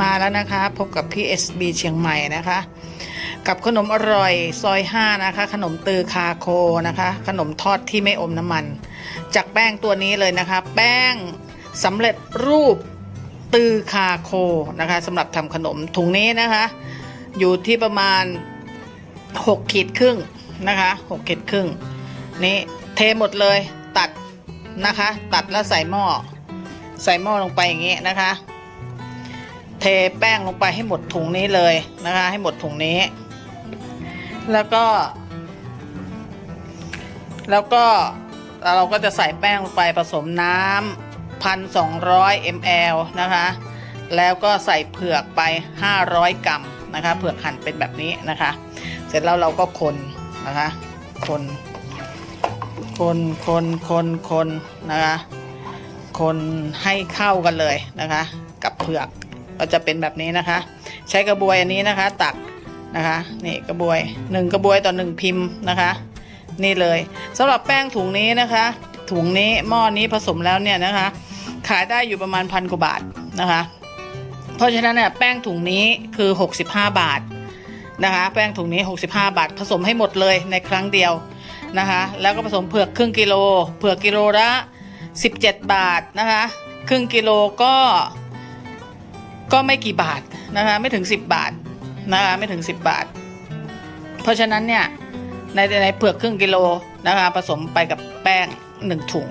มาแล้วนะคะ พบกับพี่ SB เชียงใหม่นะคะ กับขนมอร่อยซอย 5 นะคะ ขนมตือคาโคนะคะ ขนมทอดที่ไม่อมน้ำมัน จากแป้งตัวนี้เลยนะคะ แป้งสำเร็จรูปตือคาโคนะคะสำหรับทำขนมถุงนี้นะคะ อยู่ที่ประมาณ 6 ขีดครึ่ง นะคะ6ขีดครึ่งนี่เทหมดเลยตัดนะคะ ตัดแล้วใส่หม้อใส่หม้อลงไปอย่างนี้นะคะ เทแป้งลงไปให้หมดถุงนี้เลยนะคะ ให้หมดถุงนี้ แล้วก็ แล้วก็เราก็จะใส่แป้งลงไปผสมน้ำพันสองร้อยมลนะคะ แล้วก็ใส่เผือกไป 500 กรัมนะคะ เผือกหั่นเป็นแบบนี้นะคะ เสร็จแล้วเราก็คน นะคะ คน คนคนคนคนนะคะ คนให้เข้ากันเลยนะคะ กับเผือกก็จะเป็นแบบนี้นะคะ ใช้กระบวยอันนี้นะคะ ตักนะคะนี่กระบวยหนึ่งกระบวยต่อหนึ่งพิมพ์นะคะ นี่เลยสำหรับแป้งถุงนี้นะคะ ถุงนี้หม้อนี้ผสมแล้วเนี่ยนะคะ ขายได้อยู่ประมาณพันกว่าบาทนะคะ เพราะฉะนั้นเนี่ยแป้งถุงนี้คือ 65 บาท นะคะ แป้งถุงนี้ 65 บาท ผสมให้หมดเลยในครั้งเดียวนะคะ แล้วก็ผสมเผือกครึ่งกิโล เผือกกิโลละ 17 บาทนะคะ ครึ่งกิโลก็ก็ไม่กี่บาทนะคะ ไม่ถึง 10 บาทนะคะ ไม่ถึง 10 บาท เพราะฉะนั้นเนี่ยในในเผือกครึ่งกิโลนะคะ ผสมไปกับแป้ง 1 ถุง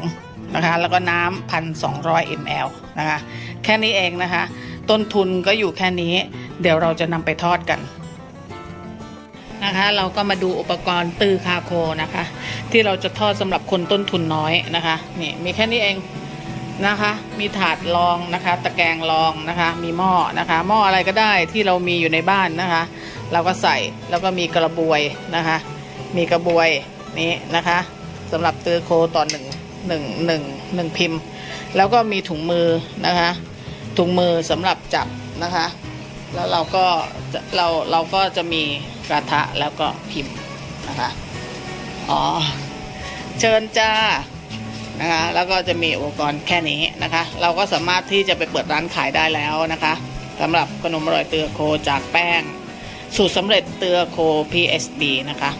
นะคะ แล้วก็น้ำพันสองร้อยมลนะคะ แค่นี้เองนะคะ ต้นทุนก็อยู่แค่นี้ เดี๋ยวเราจะนำไปทอดกัน นะคะ เราก็มาดูอุปกรณ์ตือคาโคนะคะ ที่เราจะทอดสำหรับคนต้นทุนน้อยนะคะนี่มีแค่นี้เองนะคะ มีถาดรองนะคะ ตะแกรงรองนะคะ มีหม้อนะคะหม้ออะไรก็ได้ที่เรามีอยู่ในบ้านนะคะ เราก็ใส่แล้วก็มีกระบวยนะคะ มีกระบวยนี้นะคะสำหรับตือโคต่อหนึ่งหนึ่งหนึ่งหนึ่งพิมพ์ แล้วก็มีถุงมือนะคะ ถุงมือสำหรับจับนะคะ แล้วเราก็เราเราก็จะมี กระทะแล้วก็พิมพ์นะคะ อ๋อ เชิญจ้านะคะแล้วก็จะมีอุปกรณ์แค่นี้นะคะ เราก็สามารถที่จะไปเปิดร้านขายได้แล้วนะคะสำหรับขนมอร่อยเตือโคจากแป้ง สูตรสำเร็จเตือโค PSB นะคะ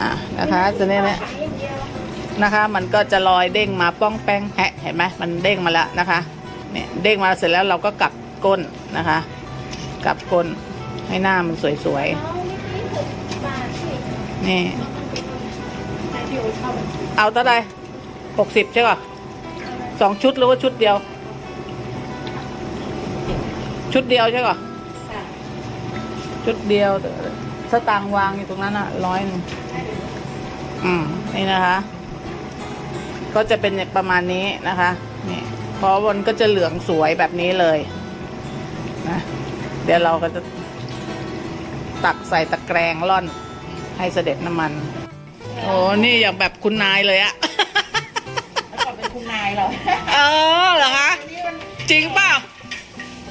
อ่านะคะจะเนี่ยนะนะคะมันก็จะลอยเด้งมาป้องแป้งแฮะเห็นไหมมันเด้งมาแล้วนะคะเนี่ยเด้งมาเสร็จแล้วเราก็กลับก้นนะคะกลับก้น ให้หน้ามันสวยๆ นี่ เอาเท่าไหร่หกสิบใช่ป่ะสองชุดหรือว่าชุดเดียว ชุดเดียวใช่ป่ะชุดเดียวสตางค์วางอยู่ตรงนั้นอะร้อยหนึงอืมนี่นะคะ ก็จะเป็นประมาณนี้นะคะนี่พราะมันก็จะเหลืองสวยแบบนี้เลยนะเดี๋ยวเราก็จะ ตักใส่ตะแกรงร่อน ให้เสด็จน้ำมัน โอ้นี่อย่างแบบคุณนายเลยอะแล้วก็เป็นคุณนายเหรอเออเหรอคะนี่มันจริงเปล่า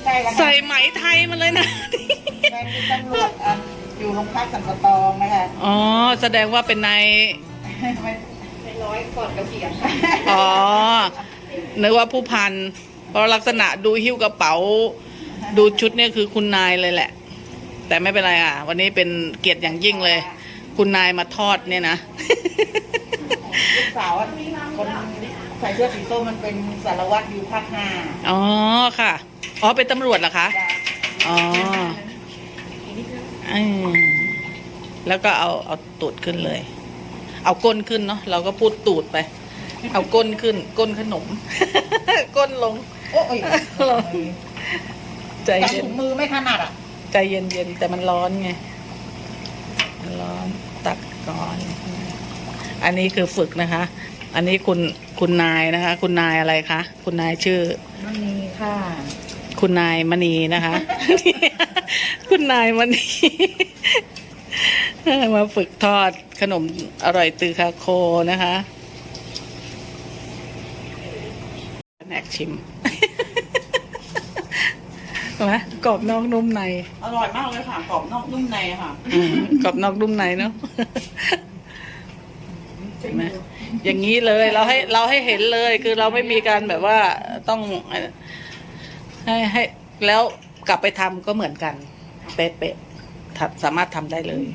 ใช่แล้วค่ะใส่ไหมไทยมาเลยนะ แฟนเป็นตำรวจอะอยู่โรงพักสันปะตองนะคะอ๋อ แสดงว่าเป็นนายไม่ไม่ร้อยก่อนเกษียณอ๋อนึกว่าผู้พันเพราะลักษณะดูหิ้วกระเป๋า ดูชุดเนี่ยคือคุณนายเลยแหละ แต่ไม่เป็นไรอะ วันนี้เป็นเกียรติอย่างยิ่งเลย คุณนายมาทอดเนี่ยนะ ลูกสาวอะคนใส่เสื้อสีส้มมันเป็นสารวัตรอยู่ภาคห้าอ๋อค่ะ อ๋อเป็นตำรวจเหรอคะจ้ะอ๋ออืมแล้วก็เอาเอาตูดขึ้นเลย เอาก้นขึ้นเนาะเราก็พูดตูดไป เอาก้นขึ้น ก้นขนม ก้นลง โอ้ยลงใจจับเย็นถุงมือไม่ถนัดอะ ใจเย็นเย็นแต่มันร้อนไงมันร้อนตักก่อน อันนี้คือฝึกนะคะ อันนี้คุณคุณนายนะคะ คุณนายอะไรคะคุณนายชื่อมันมีค่ะ คุณนายมณีนะคะ คุณนายมณีมาฝึกทอดขนมอร่อยตือคาโคนะคะแนกชิมเห็น ไหมกรอบนอกนุ่มใน อร่อยมากเลยค่ะกรอบนอกนุ่มในค่ะอืมกรอบนอกนุ่มในเนาะเห็นไหมอย่างนี้เลยเราให้เราให้เห็นเลยคือเราไม่มีการแบบว่าต้องให้ให้แล้วกลับไปทำก็เหมือนกัน เป๊ะๆทำสามารถทำได้เลย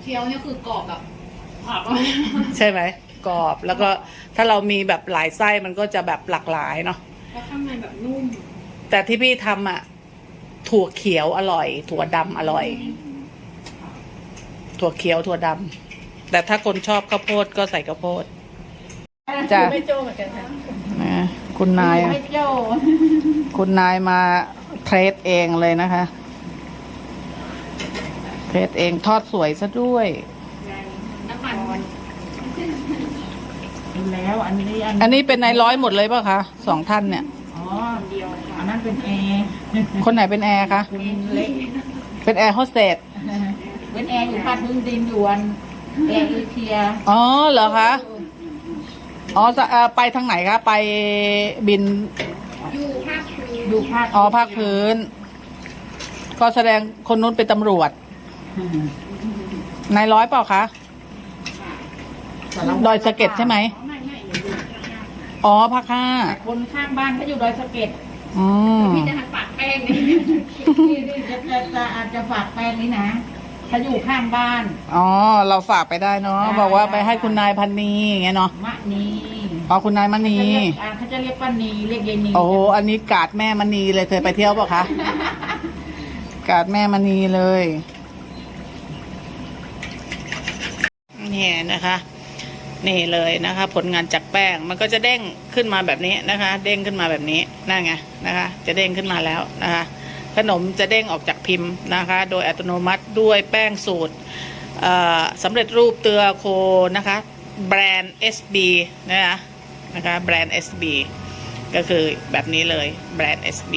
เคี้ยวเนี่ยคือกรอบแบบผักใช่ไหมกรอบแล้วก็ถ้าเรามีแบบหลายไส้มันก็จะแบบหลากหลายเนาะ แล้วข้างในแบบนุ่ม แต่ที่พี่ทำอะ ถั่วเขียวอร่อย ถั่วดำอร่อย ถั่วเขียวถั่วดำแต่ถ้าคนชอบข้าวโพดก็ใส่ข้าวโพด จ้ะ ไม่โจเหมือนกันค่ะนะคุณนายอะไม่โจ้คุณนายมาเทรดเองเลยนะคะ เทรดเองทอดสวยซะด้วย น้ำมันดูแล้วอันนี้อันอันนี้เป็นนายร้อยหมดเลยป่ะคะสองท่านเนี่ย อ๋อเดียวค่ะอั นนั้นเป็นแอร์คนไหนเป็นแอร์คะคุณเล็กเป็นแอร์โฮสเตส เป็นแอร์อยู่ภาคพื้นดินยวนแอร์เอเชียอ๋อเหรอคะ อ๋อสะเอ่อไปทางไหนคะ ไปบิน อยู่ภาคพื้นดูภาคอ๋อภาคพื้น ก็แสดงคนนู้นเป็นตำรวจ นายร้อยเปล่าคะ ดอยสะเก็ดใช่ไหม ไม่ไม่เดี๋ยวดูอ๋อภาคห้า คนข้างบ้านเขาอยู่ดอยสะเก็ด อืมพี่จะทำปากแป้งนี่ที่ที่จะจะจะอาจจะฝากแฟนนี้นะเขาอยู่ข้างบ้าน อ๋อ เราฝากไปได้เนาะ ได้ บอกว่าไปให้คุณนายพันนีอย่างเงี้ยเนาะมะนีอ๋อคุณนายมณีเขาจะเรียกอ่าเขาจะเรียกป้านีเรียกยายนีโอ้โหอันนี้กาดแม่มณีเลยเคยไปเที่ยวเปล่าคะ กาดแม่มณีเลย เนี่ยนะคะ นี่เลยนะคะ ผลงานจากแป้งมันก็จะเด้งขึ้นมาแบบนี้นะคะ เด้งขึ้นมาแบบนี้นั่นไงนะคะ จะเด้งขึ้นมาแล้วนะคะ ขนมจะเด้งออกจากพิมพ์นะคะ โดยอัตโนมัติด้วยแป้งสูตรสำเร็จรูปเตือโคนะคะ แบรนด์ SB นะคะนะคะแบรนด์ SB ก็คือแบบนี้เลยแบรนด์ SB